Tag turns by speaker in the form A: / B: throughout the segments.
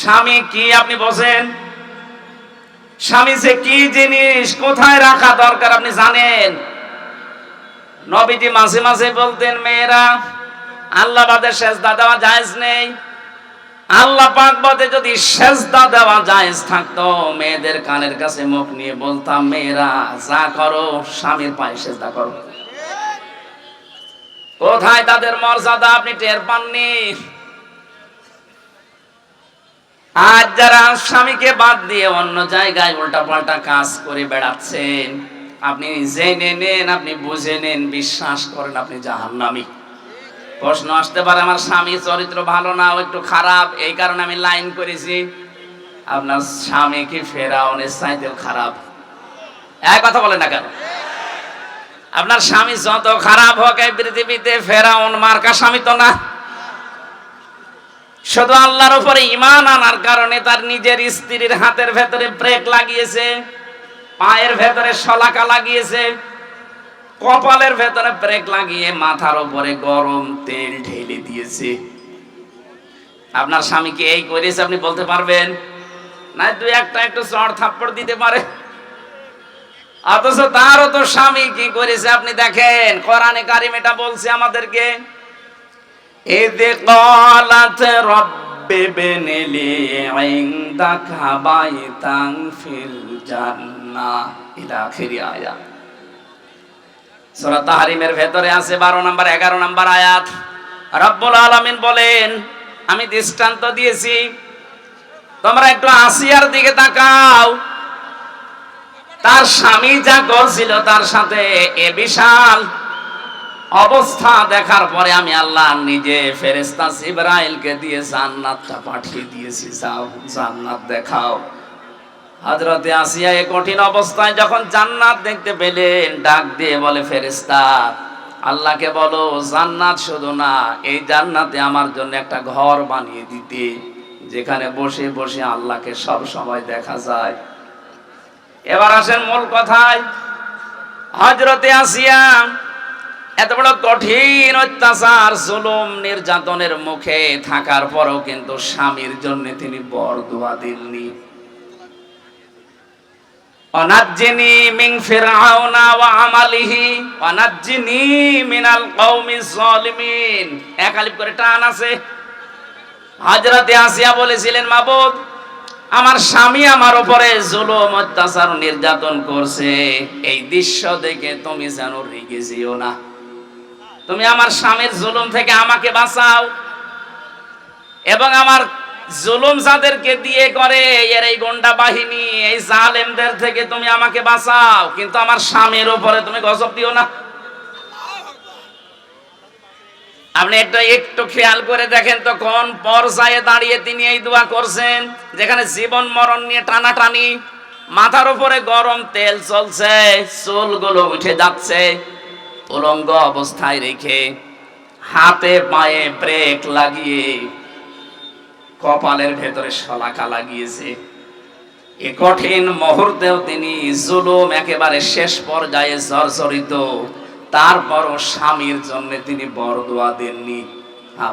A: স্বামী কি আপনি বসেন স্বামী সে কি জিনিস কোথায় রাখা দরকার আপনি জানেন? নবীজি মাঝে মাঝে বলতেন, মেয়েরা, আল্লাহ বাদে সেজদা দেওয়া জায়েজ নেই। আল্লাহ পাক বাদে যদি সেজদা দেওয়া জায়েজ থাকতো, মেয়েদের কানের কাছে মুখ নিয়ে বলতাম, মেয়েরা, যা করো, স্বামীর পায়ে সেজদা করো। কোথায় তাদের মর্যাদা আপনি টের পাননি? আজ যারা স্বামীকে বাদ দিয়ে অন্য জায়গায় উল্টাপাল্টা কাজ করে বেড়াচ্ছেন, আপনি জেনে নেন, আপনি বুঝে নেন, বিশ্বাস করেন আপনি জাহান্নামী। প্রশ্ন আসতে পারে, আমার স্বামী চরিত্র ভালো না, ও একটু খারাপ? এই কারণে আমি লাইন করেছি, আপনার স্বামী কি ফেরাউনের চাইতেও খারাপ? এক কথা বলেন না কেন? আপনার স্বামী যত খারাপ হোক এই পৃথিবীতে ফেরাউন মার্কা স্বামী তো না। শুধু আল্লাহর উপরে ইমান আনার কারণে তার নিজের স্ত্রীর হাতের ভেতরে ব্রেক লাগিয়েছে, পায়ের ভেতরে শলাকা লাগিয়েছে, কপালের ভেতরে ব্রেক লাগিয়ে মাথার উপরে গরম তেল ঢেলে দিয়েছে। আপনার স্বামীকে এই করেছে আপনি বলতে পারবেন? না, দুই একটা একটু চড় থাপ্পড় দিতে পারে। অথচ তারও তো স্বামী কি করেছে আপনি দেখেন, কোরআনে কারিম এটা বলছে আমাদেরকে। إذ قالت رب ابن لي عندك بيتا في الجنة إلى آخر آية সূরা তাহরিমের ভেতরে আছে 12 নাম্বার 11 নাম্বার আয়াত রব্বুল আলামিন বলেন আমি দৃষ্টান্ত দিয়েছি তোমরা একটু আসিয়ার দিকে তাকাও তার স্বামী যা করছিল তার সাথে এ বিশাল অবস্থা দেখার পরে আমি আল্লাহ নিজে ফেরেস্তা ইব্রাহিলকে দিয়ে জান্নাতটা পাঠিয়ে দিয়েছি, যাও জান্নাত দেখাও। হজরতে আসিয়া এই কঠিন অবস্থায় যখন জান্নাত দেখতে পেলেন, ডাক দিয়ে বলে ফেরেস্তা আল্লাহকে বলো, জান্নাত শুধু না, এই জান্নাতে আমার জন্য একটা ঘর বানিয়ে দিতে, যেখানে বসে বসে আল্লাহকে সব সময় দেখা যায়। এবার আসেন মূল কথায়। হজরতে আসিয়া এত বড় কঠিন অত্যাচার, জুলুম, নির্যাতনের মুখে থাকার পরও কিন্তু স্বামীর জন্য তিনি বর দোয়া দিননি করে টান আছে। আসিয়া বলেছিলেন, মাবুদ, আমার স্বামী আমার জুলুম, অত্যাচার, নির্যাতন করছে। এই দৃশ্য দেখে তুমি যেন রেগে যেও না। তুমি আমার স্বামীর জুলুম থেকে আমাকে বাঁচাও। এবং আমার জুলুম যাদেরকে দিয়ে করে, এর এই গন্ডা বাহিনী, এই জালেমদের থেকে তুমি আমাকে বাঁচাও। কিন্তু আমার স্বামীর উপরে তুমি গজব দিও না। আপনি একটু একটু খেয়াল করে দেখেন তো কোন পর্যায়ে দাঁড়িয়ে তিনি এই দোয়া করছেন, যেখানে জীবন, মরণ নিয়ে টানাটানি, মাথার উপরে গরম তেল চলছে, চুলগুলো উঠে যাচ্ছে। উলঙ্গ অবস্থায় রেখে হাতে পায়ে ব্রেক লাগিয়ে কপালের ভেতরে শলাকা লাগিয়েছে। এ কঠিন মুহূর্তেও তিনি জুলুম একেবারে শেষ পর্যায়ে জর্জরিত। তারপরও স্বামীর জন্য তিনি বড় দোয়া দেননি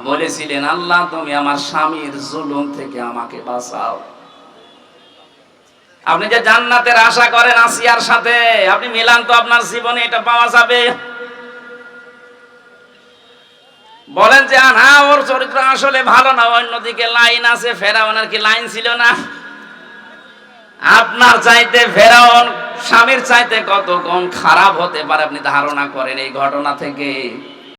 A: বলেছিলেন, আল্লাহ, তুমি আমার স্বামীর জুলুম থেকে আমাকে বাঁচাও। আপনি যে জান্নাতের আশা করেন আসিয়ার সাথে, আপনি মিলান তো আপনার জীবনে এটা পাওয়া যাবে। বলেন যে না ওর চরিত্র আসলে ভালো না, অন্যদিকে লাইন আছে, ফেরাউনের কি লাইন ছিল না? আপনার চাইতে ফেরাউন, স্বামীর চাইতে কত কম খারাপ হতে পারে আপনি ধারণা করেন এই ঘটনা থেকে।